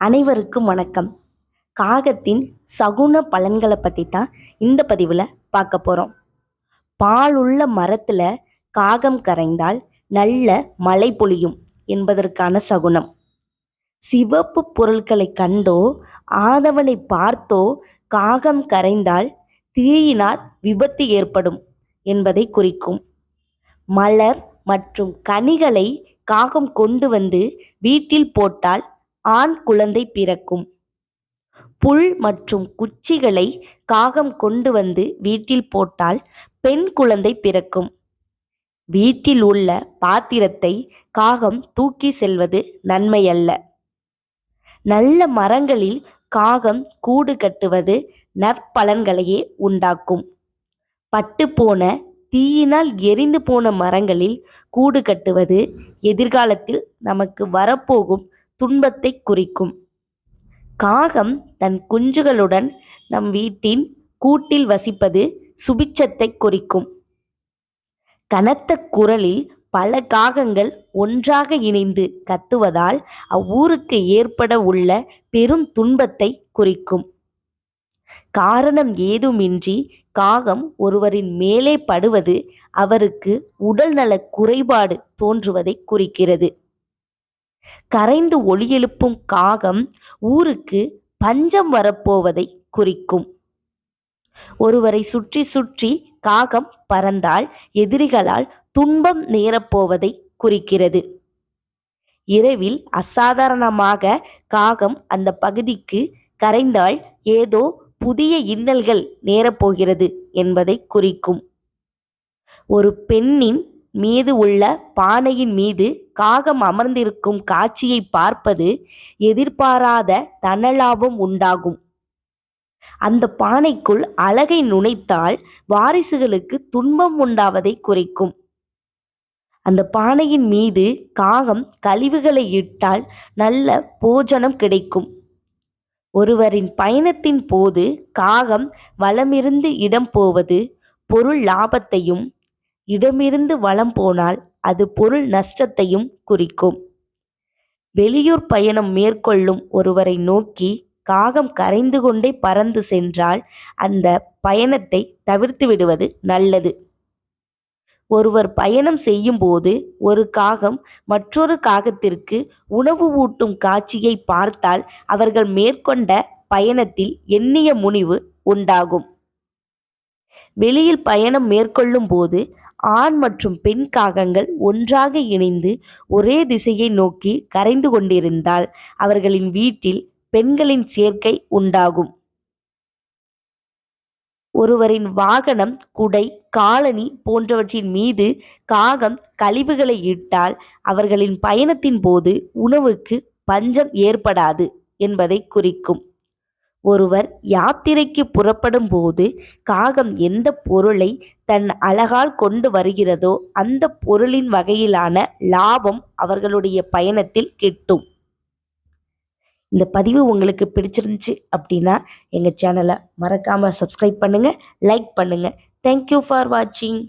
அனைவருக்கும் வணக்கம். காகத்தின் சகுன பலன்களை பற்றி தான் இந்த பதிவில் பார்க்க போகிறோம் பாலுள்ள மரத்தில் காகம் கரைந்தால் நல்ல மழை பொழியும் என்பதற்கான சகுனம். சிவப்பு பொருட்களை கண்டோ ஆதவனை பார்த்தோ காகம் கரைந்தால் தீயினால் விபத்து ஏற்படும் என்பதை குறிக்கும். மலர் மற்றும் கனிகளை காகம் கொண்டு வந்து வீட்டில் போட்டால் ஆண் குழந்தை பிறக்கும். புல் மற்றும் குச்சிகளை காகம் கொண்டு வந்து வீட்டில் போட்டால் பெண் குழந்தை பிறக்கும். வீட்டில் உள்ள பாத்திரத்தை காகம் தூக்கி செல்வது நன்மையல்ல. நல்ல மரங்களில் காகம் கூடு கட்டுவது நற்பலன்களையே உண்டாக்கும். பட்டுப்போன தீயினால் எரிந்து போன மரங்களில் கூடு கட்டுவது எதிர்காலத்தில் நமக்கு வரப்போகும் துன்பத்தை குறிக்கும். காகம் தன் குஞ்சுகளுடன் நம் வீட்டின் கூட்டில் வசிப்பது சுபிச்சத்தை குறிக்கும். கனத்த குரலில் பல காகங்கள் ஒன்றாக இணைந்து கத்துவதால் அவ்வூருக்கு ஏற்பட உள்ள பெரும் துன்பத்தை குறிக்கும். காரணம் ஏதுமின்றி காகம் ஒருவரின் மேலே படுவது அவருக்கு உடல்நல குறைபாடு தோன்றுவதை குறிக்கிறது. கரைந்து ஒளி எழுப்பும் காகம் ஊருக்கு பஞ்சம் வரப்போவதை குறிக்கும். ஒருவரை சுற்றி சுற்றி காகம் பறந்தால் எதிரிகளால் துன்பம் நேரப்போவதை குறிக்கிறது. இரவில் அசாதாரணமாக காகம் அந்த பகுதிக்கு கரைந்தால் ஏதோ புதிய இன்னல்கள் நேரப்போகிறது என்பதை குறிக்கும். ஒரு பெண்ணின் மீது உள்ள பானையின் மீது காகம் அமர்ந்திருக்கும் காட்சியை பார்ப்பது எதிர்பாராத தனலாபம் உண்டாகும். அந்த பானைக்குள் அழகை நுழைத்தால் வாரிசுகளுக்கு துன்பம் உண்டாவதை குறைக்கும். அந்த பானையின் மீது காகம் கழிவுகளை இட்டால் நல்ல போஜனம் கிடைக்கும். ஒருவரின் பயணத்தின் போது காகம் வளமிருந்து இடம் போவது பொருள் லாபத்தையும் இடமிருந்து வளம் போனால் அது பொருள் நஷ்டத்தையும் குறிக்கும். வெளியூர் பயணம் மேற்கொள்ளும் ஒருவரை நோக்கி காகம் கரைந்து கொண்டே பறந்து சென்றால் அந்த பயணத்தை தவிர்த்து விடுவது நல்லது. ஒருவர் பயணம் செய்யும்போது ஒரு காகம் மற்றொரு காகத்திற்கு உணவு ஊட்டும் காட்சியை பார்த்தால் அவர்கள் மேற்கொண்ட பயணத்தில் எண்ணிய முனிவு உண்டாகும். வெளியில் பயணம் மேற்கொள்ளும் போது ஆண் மற்றும் பெண் காகங்கள் ஒன்றாக இணைந்து ஒரே திசையை நோக்கி கரைந்து கொண்டிருந்தால் அவர்களின் வீட்டில் பெண்களின் சேர்க்கை உண்டாகும். ஒருவரின் வாகனம் குடை காலனி போன்றவற்றின் மீது காகம் கழிவுகளை இட்டால் அவர்களின் பயணத்தின் போது உணவுக்கு பஞ்சம் ஏற்படாது என்பதை குறிக்கும். ஒருவர் யாத்திரைக்கு புறப்படும் போது காகம் எந்த பொருளை தன் அழகால் கொண்டு வருகிறதோ அந்த பொருளின் வகையிலான லாபம் அவர்களுடைய பயணத்தில் கிட்டும். இந்த பதிவு உங்களுக்கு பிடிச்சிருந்துச்சு அப்படின்னா எங்கள் சேனலை மறக்காமல் சப்ஸ்கிரைப் பண்ணுங்கள் லைக் பண்ணுங்கள் தேங்க்யூ ஃபார் வாட்சிங்